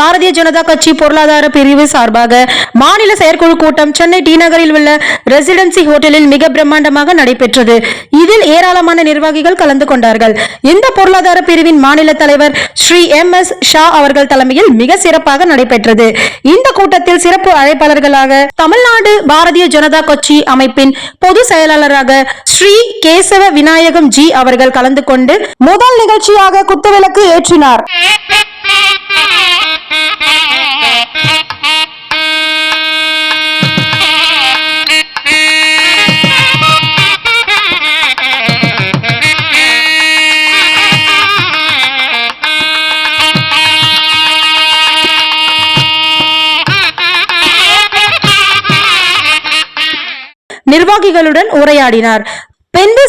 பாரதிய ஜனதா கட்சி பொருளாதார பிரிவு சார்பாக மாநில செயற்குழு கூட்டம் சென்னை டி நகரில் உள்ள ரெசிடென்சி ஹோட்டலில் மிக பிரம்மாண்டமாக நடைபெற்றது. இதில் ஏராளமான நிர்வாகிகள் கலந்து கொண்டார்கள். இந்த பொருளாதார பிரிவின் மாநில தலைவர் ஸ்ரீ எம் எஸ் ஷா அவர்கள் தலைமையில் மிக சிறப்பாக நடைபெற்றது. இந்த கூட்டத்தில் சிறப்பு அழைப்பாளர்களாக தமிழ்நாடு பாரதிய ஜனதா கட்சி அமைப்பின் பொது செயலாளராக ஸ்ரீ கேசவ விநாயகம் ஜி அவர்கள் கலந்து கொண்டு முதல் நிகழ்ச்சியாக குத்துவிளக்கு ஏற்றினார். நிர்வாகிகளுடன் உரையாடினார்.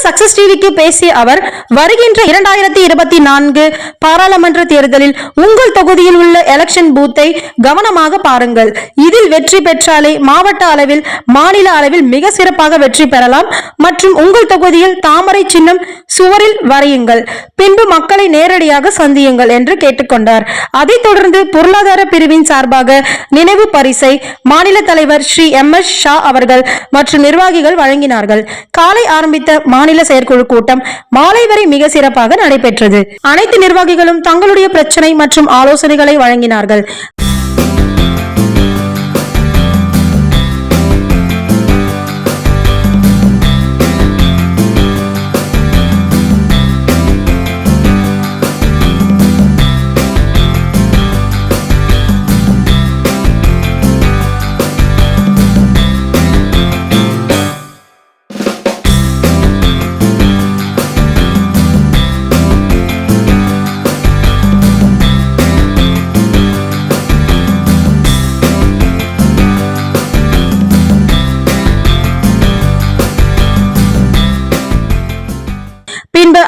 சக்சஸ் டிவிக்கு பேசிய அவர் வருகின்ற இரண்டாயிரத்தி இருபத்தி நான்கு பாராளுமன்ற தேர்தலில் உங்கள் தொகுதியில் உள்ள எலெக்ஷன் பூத்தை கவனமாக பாருங்கள். இதில் வெற்றி பெற்றாலே மாவட்ட அளவில் மாநில அளவில் மிக சிறப்பாக வெற்றி பெறலாம். மற்றும் உங்கள் தொகுதியில் தாமரை சின்னம் சுவரில் வரையுங்கள். பின்பு மக்களை நேரடியாக சந்தியுங்கள் என்று கேட்டுக்கொண்டார். அதைத் தொடர்ந்து பொருளாதார பிரிவின் சார்பாக நினைவு பரிசை மாநில தலைவர் ஸ்ரீ எம் எஸ் ஷா அவர்கள் மற்றும் நிர்வாகிகள் வழங்கினார்கள். காலை ஆரம்பித்த மாநில செயற்குழு கூட்டம் மாலை வரை மிக சிறப்பாக நடைபெற்றது. அனைத்து நிர்வாகிகளும் தங்களுடைய பிரச்சனை மற்றும் ஆலோசனைகளை வழங்கினார்கள்.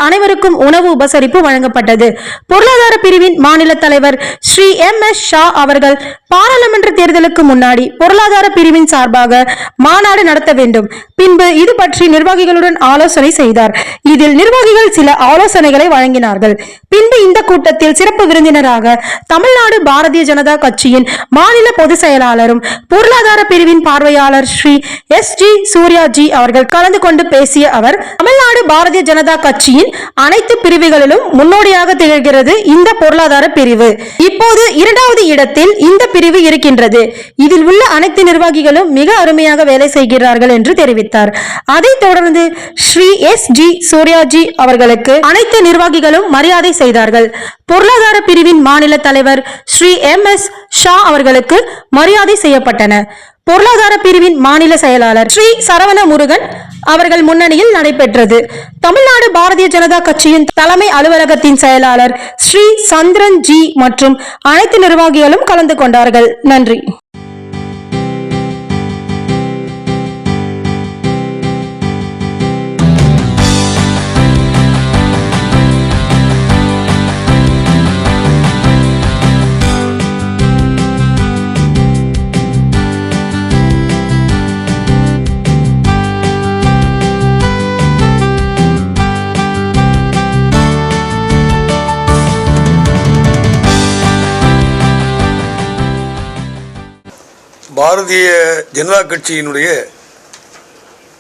அனைவருக்கும் உணவு உபசரிப்பு வழங்கப்பட்டது. பொருளாதார பிரிவின் மாநில தலைவர் ஸ்ரீ எம். எஸ். ஷா அவர்கள் பாராளுமன்ற தேர்தலுக்கு முன்னாடி பொருளாதார பிரிவின் சார்பாக மாநாடு நடத்த வேண்டும். பின்பு இது பற்றி நிர்வாகிகளுடன் ஆலோசனை செய்தார். இதில் நிர்வாகிகள் சில ஆலோசனைகளை வழங்கினார்கள். பின்பு இந்த கூட்டத்தில் சிறப்பு விருந்தினராக தமிழ்நாடு பாரதிய ஜனதா கட்சியின் மாநில பொதுச் செயலாளரும் பொருளாதார பிரிவின் பார்வையாளர் ஸ்ரீ எஸ். ஜி. சூர்யாஜி அவர்கள் கலந்து கொண்டு பேசிய அவர் தமிழ்நாடு பாரதிய ஜனதா கட்சியின் அனைத்து பிரிவுகளிலும் முன்னோடியாக திகழ்கிறது இந்த பொருளாதார பிரிவு. இப்போது இரண்டாவது இடத்தில் இந்த பிரிவு இருக்கின்றது. இதில் உள்ள அனைத்து நிர்வாகிகளும் மிக அருமையாக வேலை செய்கிறார்கள் என்று தெரிவித்தார். அதைத் தொடர்ந்து ஸ்ரீ எஸ் ஜி சூர்யாஜி அவர்களுக்கு அனைத்து நிர்வாகிகளும் மரியாதை செய்தார்கள். பொருளாதார பிரிவின் மாநில தலைவர் ஸ்ரீ எம் எஸ் ஷா அவர்களுக்கு மரியாதை செய்யப்பட்டன. பொருளாதார பிரிவின் மாநில செயலாளர் ஸ்ரீ சரவண முருகன் அவர்கள் முன்னணியில் நடைபெற்றது. தமிழ்நாடு பாரதிய ஜனதா கட்சியின் தலைமை அலுவலகத்தின் செயலாளர் ஸ்ரீ சந்திரன் ஜி மற்றும் அனைத்து நிர்வாகிகளும் கலந்து கொண்டார்கள். நன்றி. பாரதிய ஜனதா கட்சியினுடைய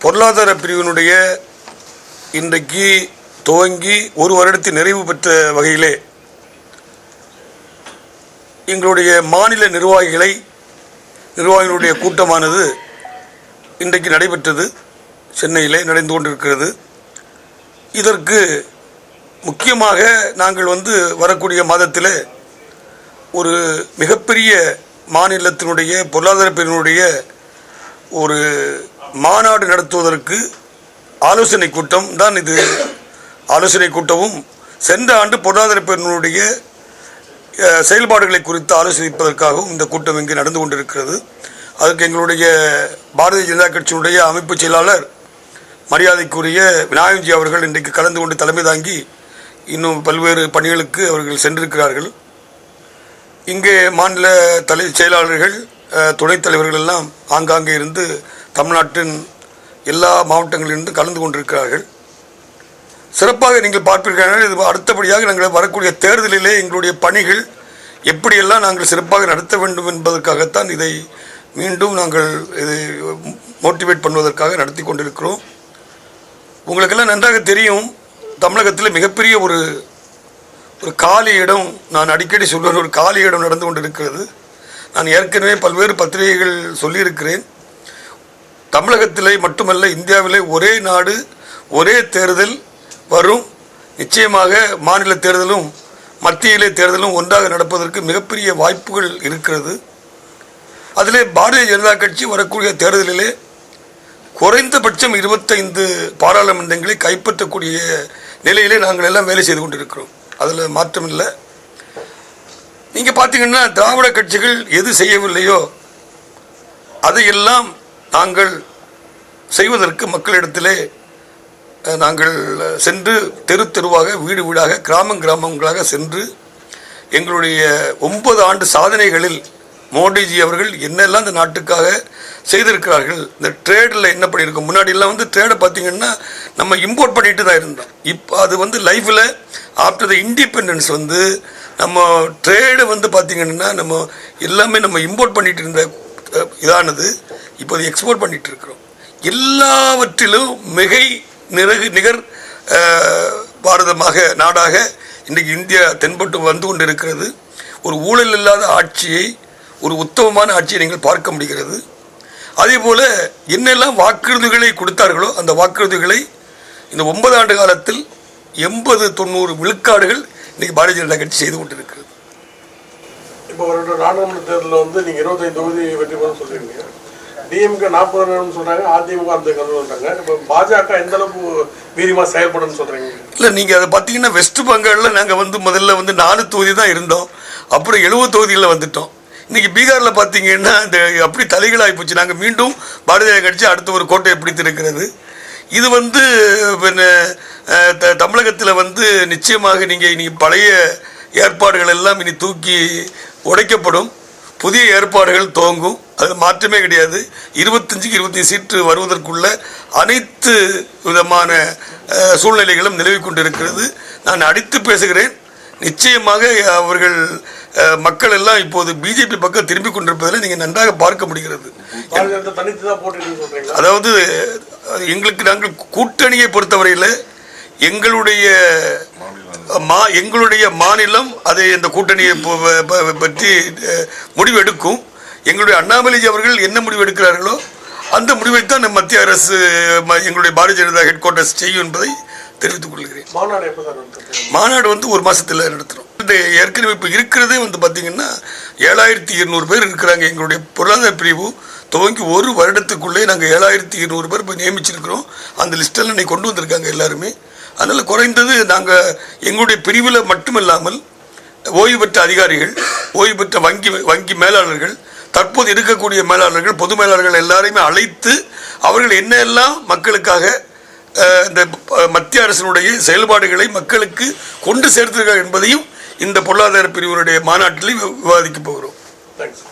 பொருளாதார பிரிவினுடைய இன்றைக்கு துவங்கி ஒரு வருடத்தில் நிறைவு பெற்ற வகையிலே எங்களுடைய மாநில நிர்வாகிகளை நிர்வாகிகளுடைய கூட்டமானது இன்றைக்கு நடைபெற்றது சென்னையிலே நடந்து கொண்டிருக்கிறது. இதற்கு முக்கியமாக நாங்கள் வந்து வரக்கூடிய மாதத்தில் ஒரு மிகப்பெரிய மாநிலத்தினுடைய பொருளாதார பிரிவினுடைய ஒரு மாநாடு நடத்துவதற்கு ஆலோசனை கூட்டம் தான் இது. ஆலோசனை கூட்டமும் சென்ற ஆண்டு பொருளாதார பிரிவினுடைய செயல்பாடுகளை குறித்து ஆலோசிப்பதற்காகவும் இந்த கூட்டம் இங்கு நடந்து கொண்டிருக்கிறது. அதுக்கு எங்களுடைய பாரதிய ஜனதா கட்சியினுடைய அமைப்பு செயலாளர் மரியாதைக்குரிய விநாயகஜி அவர்கள் இன்றைக்கு கலந்து கொண்டு தலைமை தாங்கி இன்னும் பல்வேறு பணிகளுக்கு அவர்கள் சென்றிருக்கிறார்கள். இங்கே மாநில தலை செயலாளர்கள் துணைத் தலைவர்கள் எல்லாம் ஆங்காங்கே இருந்து தமிழ்நாட்டின் எல்லா மாவட்டங்களிலிருந்து கலந்து கொண்டிருக்கிறார்கள். சிறப்பாக நீங்கள் பார்ப்பீர்கள். இது அடுத்தபடியாக நாங்கள் வரக்கூடிய தேர்தலிலே எங்களுடைய பணிகள் எப்படியெல்லாம் நாங்கள் சிறப்பாக நடத்த வேண்டும் என்பதற்காகத்தான் இதை மீண்டும் நாங்கள் இது மோட்டிவேட் பண்ணுவதற்காக நடத்தி கொண்டிருக்கிறோம். உங்களுக்கெல்லாம் நன்றாக தெரியும். தமிழகத்தில் மிகப்பெரிய ஒரு ஒரு காலி இடம் நான் அடிக்கடி சொல்வது ஒரு காலி இடம் நடந்து கொண்டிருக்கிறது. நான் ஏற்கனவே பல்வேறு பத்திரிகைகள் சொல்லியிருக்கிறேன். தமிழகத்திலே மட்டுமல்ல இந்தியாவிலே ஒரே நாடு ஒரே தேர்தல் வரும். நிச்சயமாக மாநில தேர்தலும் மத்தியிலே தேர்தலும் ஒன்றாக நடப்பதற்கு மிகப்பெரிய வாய்ப்புகள் இருக்கிறது. அதிலே பாரதிய ஜனதா கட்சி வரக்கூடிய தேர்தலிலே குறைந்தபட்சம் இருபத்தைந்து பாராளுமன்றங்களை கைப்பற்றக்கூடிய நிலையிலே நாங்கள் எல்லாம் வேலை செய்து கொண்டிருக்கிறோம். அதில் மாற்றம் இல்லை நீங்கள் பார்த்தீங்கன்னா திராவிட கட்சிகள் எது செய்யவில்லையோ அதையெல்லாம் நாங்கள் செய்வதற்கு மக்களிடத்திலே நாங்கள் சென்று தெரு தெருவாக வீடு வீடாக கிராமம் கிராமங்களாக சென்று எங்களுடைய ஒன்பது ஆண்டு சாதனைகளில் மோடிஜி அவர்கள் என்னெல்லாம் இந்த நாட்டுக்காக செய்திருக்கிறார்கள் இந்த ட்ரேடில் என்ன பண்ணியிருக்கோம்? முன்னாடியெல்லாம் வந்து ட்ரேடை பார்த்தீங்கன்னா நம்ம இம்போர்ட் பண்ணிட்டு தான் இருந்தோம். இப்போ அது வந்து லைஃப்பில் ஆஃப்டர் த இண்டிபெண்டன்ஸ் வந்து நம்ம ட்ரேடு வந்து பார்த்தீங்கன்னா நம்ம எல்லாமே நம்ம இம்போர்ட் பண்ணிட்டு இருந்த இதானது. இப்போ எக்ஸ்போர்ட் பண்ணிட்டு இருக்கிறோம். எல்லாவற்றிலும் மிகை நிறகு நிகர் பாரதமாக நாடாக இன்றைக்கு இந்தியா தென்பட்டு வந்து கொண்டிருக்கிறது. ஒரு ஊழல் இல்லாத ஆட்சியை ஒரு உத்தமமான ஆட்சியை நீங்கள் பார்க்க முடிகிறது. அதே போல என்னெல்லாம் வாக்குறுதிகளை கொடுத்தார்களோ அந்த வாக்குறுதிகளை இந்த ஒன்பது ஆண்டு காலத்தில் எண்பது தொண்ணூறு விழுக்காடுகள் இன்னைக்கு பாரதிய ஜனதா கட்சி செய்து கொண்டிருக்கிறது. இப்போ ஒரு நாடாளுமன்ற தேர்தலில் வந்து நீங்க இருபத்தைந்து தொகுதி வெற்றி பெறும் சொல்லியிருக்கீங்க டிஎம்கே நாற்பது நேரம் சொல்றாங்க அதிமுக அந்த சொல்றாங்க இப்போ பாஜக எந்த அளவுக்கு வீரியமா செயல்படும் சொல்றீங்க? இல்லை நீங்கள் அதை பார்த்தீங்கன்னா வெஸ்ட் பெங்காலில் நாங்கள் வந்து முதல்ல வந்து நாலு தொகுதி தான் இருந்தோம். அப்புறம் எழுபது தொகுதிகளில் வந்துட்டோம். இன்னைக்கு பீகாரில் பார்த்தீங்கன்னா இந்த அப்படி தலைகளாகி போச்சு. நாங்கள் மீண்டும் பாரதிய கட்சி அடுத்த ஒரு கோட்டையை பிடித்திருக்கிறது இது வந்து பின்ன த- தமிழகத்தில் வந்து நிச்சயமாக நீங்கள் இனி பழைய ஏற்பாடுகள் எல்லாம் இனி தூக்கி உடைக்கப்படும். புதிய ஏற்பாடுகள் துவங்கும். அது மாற்றமே கிடையாது. இருபத்தஞ்சுக்கு இருபத்தஞ்சு சீட்டு வருவதற்குள்ள அனைத்து விதமான சூழ்நிலைகளும் நிலவிக் கொண்டிருக்கிறது. நான் அடித்து பேசுகிறேன். நிச்சயமாக அவர்கள் மக்கள் எல்லாம் இப்போது பிஜேபி பக்கம் திரும்பி கொண்டிருப்பதில் நீங்கள் நன்றாக பார்க்க முடிகிறது. அதாவது எங்களுக்கு நாங்கள் கூட்டணியை பொறுத்தவரையில் எங்களுடைய மா எங்களுடைய மாநிலம் அதை இந்த கூட்டணியை பற்றி அஹ், முடிவெடுக்கும். எங்களுடைய அண்ணாமலைஜி அவர்கள் என்ன முடிவு எடுக்கிறார்களோ அந்த முடிவைத்தான் நம்ம மத்திய அரசு எங்களுடைய பாரதிய ஜனதா ஹெட் குவார்ட்டர்ஸ் செய்யும் என்பதை தெரிவித்துக் கொள்கிறேன். மாநாடு வந்து ஒரு மாசத்துல நடத்துறோம் இந்த ஏற்கனவே இப்போ இருக்கிறதே வந்து பார்த்தீங்கன்னா ஏழாயிரத்தி இருநூறு பேர் இருக்கிறாங்க. எங்களுடைய பொருளாதார பிரிவு துவங்கி ஒரு வருடத்துக்குள்ளே நாங்கள் ஏழாயிரத்தி இருநூறு பேர் இப்போ நியமிச்சிருக்கிறோம். அந்த லிஸ்ட்டெல்லாம் இன்னைக்கு கொண்டு வந்திருக்காங்க எல்லாருமே. அதனால் குறைந்தது நாங்கள் எங்களுடைய பிரிவில் மட்டுமில்லாமல் ஓய்வு பெற்ற அதிகாரிகள் ஓய்வு பெற்ற வங்கி வங்கி மேலாளர்கள் தற்போது இருக்கக்கூடிய மேலாளர்கள் பொது மேலாளர்கள் எல்லாரையுமே அழைத்து அவர்கள் என்னெல்லாம் மக்களுக்காக இந்த மத்திய அரசினுடைய செயல்பாடுகளை மக்களுக்கு கொண்டு சேர்த்திருக்கிறார் என்பதையும் இந்த பொருளாதார பிரிவினுடைய மாநாட்டில் விவாதிக்க போகிறோம். தேங்க்ஸ்